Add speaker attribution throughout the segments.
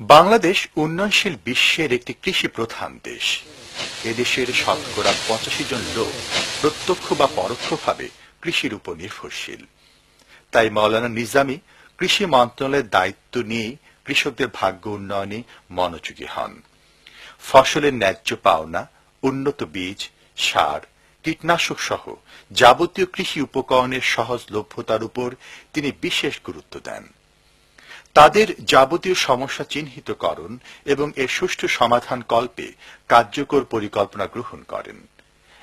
Speaker 1: বাংলাদেশ উন্নয়নশীল বিশ্বের একটি কৃষি প্রধান দেশ। এদেশের শতকরা পঁচাশি জন লোক প্রত্যক্ষ বা পরোক্ষভাবে কৃষির উপর নির্ভরশীল। তাই মৌলানা নিজামী কৃষি মন্ত্রণালয়ের দায়িত্ব নিয়ে কৃষকদের ভাগ্য উন্নয়নে মনোযোগী হন। ফসলের ন্যায্য পাওনা, উন্নত বীজ, সার, কীটনাশক সহ যাবতীয় কৃষি উপকরণের সহজলভ্যতার উপর তিনি বিশেষ গুরুত্ব দেন। তাদের যাবতীয় সমস্যা চিহ্নিতকরণ এবং এর সুষ্ঠু সমাধান কল্পে কার্যকর পরিকল্পনা গ্রহণ করেন।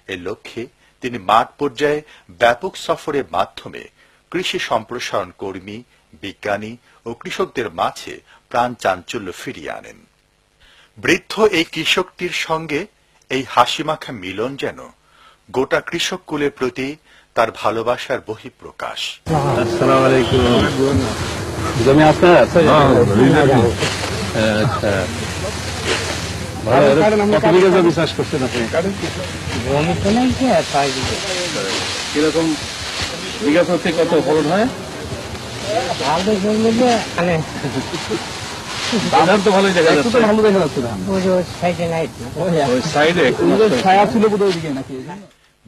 Speaker 1: এ লক্ষ্যে তিনি মাঠ পর্যায়ে ব্যাপক সফরের মাধ্যমে কৃষি সম্প্রসারণ কর্মী, বিজ্ঞানী ও কৃষকদের মাঝে প্রাণ চাঞ্চল্য ফিরিয়ে আনেন। বৃদ্ধ এই কৃষকটির সঙ্গে এই হাসিমাখা মিলন যেন গোটা কৃষক কুলের প্রতি তার ভালোবাসার বহিঃপ্রকাশ।
Speaker 2: জমি আপনার আছে আচ্ছা কত বিঘা জমি চাষ করছেন আপনি?
Speaker 3: জমি তো নাই ছয় বিঘে
Speaker 2: কীরকম বিঘা প্রতি কত ফলন হয়?
Speaker 3: ভালো মানে
Speaker 2: বাজার তো ভালোই দেখা যাচ্ছে। ভালো দেখা যাচ্ছে না।
Speaker 3: পুরো সাইডে নাই।
Speaker 2: ওই সাইডে ছায়া ছিল বোধহয় ওইদিকে নাকি?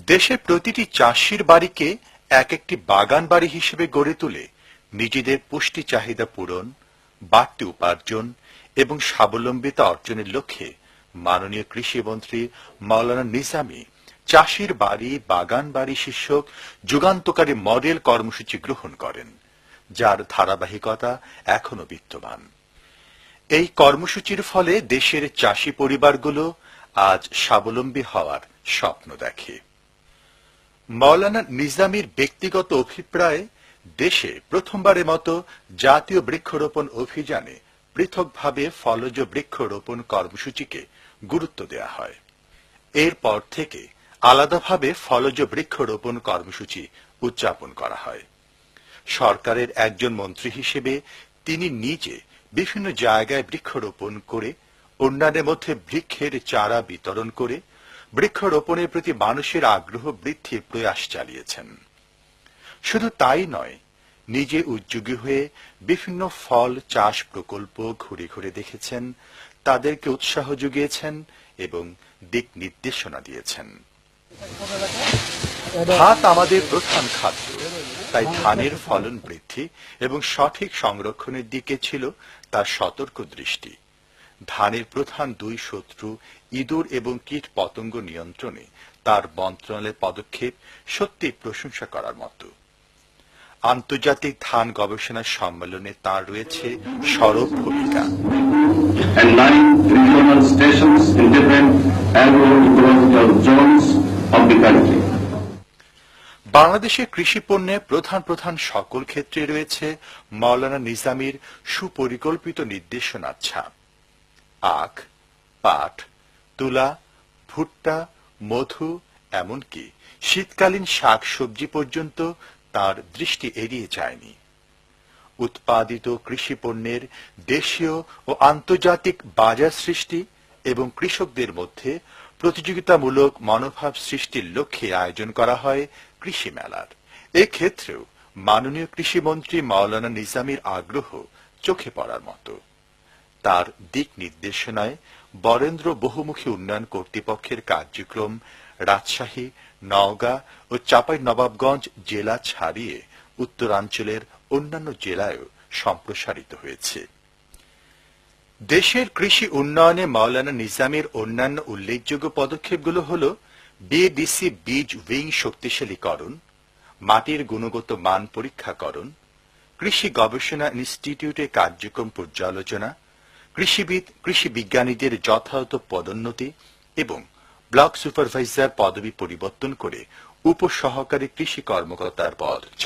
Speaker 1: দেশের প্রতিটি চাষির বাড়িকে এক একটি বাগান বাড়ি হিসেবে গড়ে তুলে। নিজেদের পুষ্টি চাহিদা পূরণ, বাড়তি উপার্জন এবং স্বাবলম্বিতা অর্জনের লক্ষ্যে মাননীয় কৃষিমন্ত্রী মাওলানা নিজামী চাষির বাড়ি, বাগান বাড়ি শীর্ষক যুগান্তকারী মডেল কর্মসূচি গ্রহণ করেন, যার ধারাবাহিকতা এখনও বিদ্যমান। এই কর্মসূচির ফলে দেশের চাষি পরিবারগুলো আজ স্বাবলম্বী হওয়ার স্বপ্ন দেখে। মৌলানা নিজামীর ব্যক্তিগত অভিপ্রায়ে দেশে প্রথমবারের মতো জাতীয় বৃক্ষরোপণ অভিযানে পৃথকভাবে ফলজ বৃক্ষরোপণ কর্মসূচিকে গুরুত্ব দেওয়া হয়। এরপর থেকে আলাদাভাবে ফলজ বৃক্ষরোপণ কর্মসূচি উদযাপন করা হয়। সরকারের একজন মন্ত্রী হিসেবে তিনি নিজে বিভিন্ন জায়গায় বৃক্ষরোপণ করে, অন্যান্যের মধ্যে বৃক্ষের চারা বিতরণ করে, বৃক্ষরোপণের প্রতি মানুষের আগ্রহ বৃদ্ধির প্রয়াস চালিয়েছেন। শুধু তাই নয়, নিজে উদ্যোগী হয়ে বিভিন্ন ফল, চাষ প্রকল্প ঘুরে ঘুরে দেখেছেন, তাদেরকে উৎসাহ জুগিয়েছেন এবং দিক নির্দেশনা দিয়েছেন। ভাত আমাদের প্রধান খাদ্য, তাই ধানের ফলন বৃদ্ধি এবং সঠিক সংরক্ষণের দিকে ছিল তার সতর্ক দৃষ্টি। ধানের প্রধান দুই শত্রু ইঁদুর এবং কীট পতঙ্গ নিয়ন্ত্রণে তার মন্ত্রণালয়ের পদক্ষেপ সত্যি প্রশংসা করার মতো। আন্তর্জাতিক ধান গবেষণা সম্মেলনে তার রয়েছে সরব ভূমিকা. বাংলাদেশের কৃষি পণ্যে প্রধান প্রধান সকল ক্ষেত্রে রয়েছে মাওলানা নিজামীর সুপরিকল্পিত নির্দেশনার ছাপ আখ পাট তুলা ভুট্টা মধু এমনকি শীতকালীন শাক সবজি পর্যন্ত তার দৃষ্টি এড়িয়ে যায়নি। উৎপাদিত কৃষি পণ্যের দেশীয় ও আন্তর্জাতিক বাজার সৃষ্টি এবং কৃষকদের মধ্যে প্রতিযোগিতামূলক মনোভাব সৃষ্টির লক্ষ্যে আয়োজন করা হয় কৃষি মেলার। এক্ষেত্রেও মাননীয় কৃষিমন্ত্রী মাওলানা নিজামীর আগ্রহ চোখে পড়ার মতো। তার দিক নির্দেশনায় বরেন্দ্র বহুমুখী উন্নয়ন কর্তৃপক্ষের কার্যক্রম রাজশাহী, নওগাঁ ও চাঁপাই নবাবগঞ্জ জেলা ছাড়িয়ে উত্তরাঞ্চলের অন্যান্য জেলায়ও সম্প্রসারিত হয়েছে। দেশের কৃষি উন্নয়নে মাওলানা নিজামের অন্যান্য উল্লেখযোগ্য পদক্ষেপগুলো হল বিএডিসি বীজ উইং শক্তিশালীকরণ, মাটির গুণগত মান পরীক্ষাকরণ, কৃষি গবেষণা ইনস্টিটিউটের কার্যক্রম পর্যালোচনা, কৃষিবিদ কৃষি বিজ্ঞানীদের যথাযথ পদোন্নতি এবং ব্লক সুপারভাইজার পদবি পরিবর্তন করে উপসহকারী কৃষি কর্মকর্তার পদ চালু